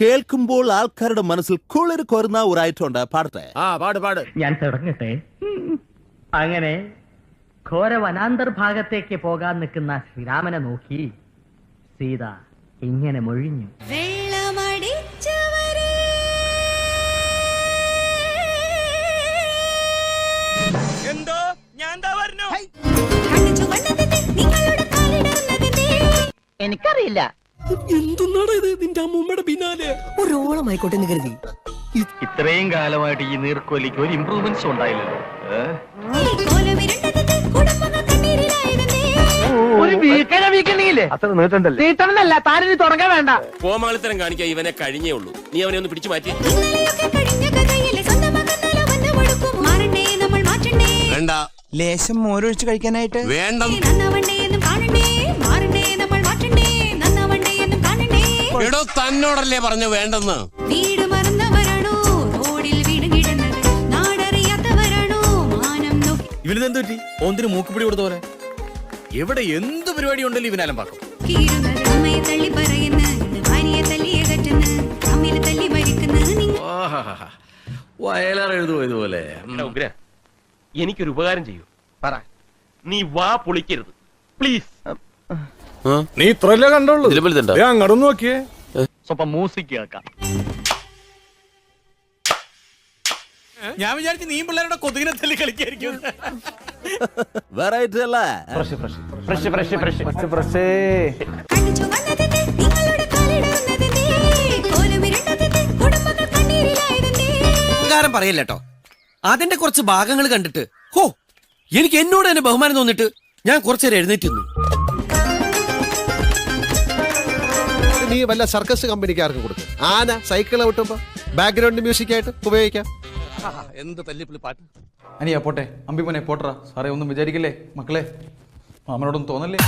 കേൾക്കുമ്പോൾ ആൾക്കാരുടെ മനസ്സിൽ കുളിർ കൊരുന്ന ഒരു ഐറ്റം ഉണ്ട് പാടട്ടെ. ആ പാട് പാട്. ഞാൻ തുടങ്ങട്ടെ. അങ്ങനെ ഘോര വനാന്തർഭാഗത്തേക്ക് പോകാൻ നിൽക്കുന്ന ശ്രീരാമനെ നോക്കി. സീത ഇങ്ങനെ മൊഴിഞ്ഞു. വെള്ളമടിച്ചവരെ. ഒരോളമായിക്കോട്ടെ എന്ന് കരുതി. ഇത്രയും കാലമായിട്ട് ഈ നീർക്കോലിക്ക് ഒരു ഇമ്പ്രൂവ്മെന്റ്സ് ഉണ്ടായില്ലല്ലോ. അത്ര നീട്ടണ്ടല്ലേ? തീട്ടണമെന്നല്ല താനിനി തുടങ്ങാൻ വേണ്ട. കോമാളിത്തരം കാണിക്കാൻ ഇവനെ കഴിഞ്ഞേ ഉള്ളൂ. നീ അവനെ ഒന്ന് പിടിച്ചു മാറ്റി. വേണ്ട. ലേശം മോരൊഴിച്ച് കഴിക്കാനായിട്ട്. വേണ്ട. തന്നോടല്ലേ പറഞ്ഞു വേണ്ടെന്ന്? വീട് മറന്നവരാണോ? റോഡിൽ വീട് കിടന്നത് നാടറിയാത്തവരാണോ? മാനം നോക്കി പറ്റി? ഓന്തിന് മൂക്കുപിടി കൊടുത്ത പോലെ. എവിടെ എന്ത് പരിപാടി ഉണ്ടല്ലോ ഇവനാലും പാക്കും കീറുന്നത് അമ്മയെ തള്ളി പറയുന്ന ഇന്ന് ഭാര്യയെ തല്ലി അകറ്റുന്ന അമ്മയിൽ തല്ലി മരിക്കുന്ന നിങ്ങൾ വയലാർ എഴുതുമോ ഇതുപോലെ ഉഗ്ര എനിക്കൊരു ഉപകാരം ചെയ്യൂ. പറ. നീ വാ പൊളിക്കരുത്. പ്ലീസ്. നീ ഇത്രല്ലേ കണ്ടുള്ളൂ? ദേ അങ്ങോട്ടൊന്ന് നോക്കിയേ. സ്വപ്പം മ്യൂസിക് കേൾക്കാം. ഞാൻ വിചാരിച്ചു നീ പിള്ളേരുടെ കൊതുകിനെ തല്ലി കളിക്കായിരിക്കും. വെറൈറ്റി അല്ലേ? Fresh fresh fresh fresh fresh. Fresh അഹങ്കാരം കേട്ടോ അതിന്റെ കുറച്ച് ഭാഗങ്ങൾ കണ്ടിട്ട് ഹോ എനിക്ക് എന്നോട് തന്നെ ബഹുമാനം തോന്നിട്ട് ഞാൻ കുറച്ചേരം എഴുന്നേറ്റ് നിന്നു. നീ വല്ല സർക്കസ് കമ്പനിക്കാർക്ക് കൊടുക്കും. ആന സൈക്കിൾ വിട്ടുമ്പോ ബാക്ക്ഗ്രൗണ്ട് മ്യൂസിക് ആയിട്ട് ഉപയോഗിക്കാം എന്ത് തല്ലിപ്പുള്ളി പാട്ട്. അനിയാ പോട്ടെ. അമ്പിമോനെ പോട്ടറ സാറേ ഒന്നും വിചാരിക്കില്ലേ? മക്കളെ മാമനോടൊന്നും തോന്നല്ലേ?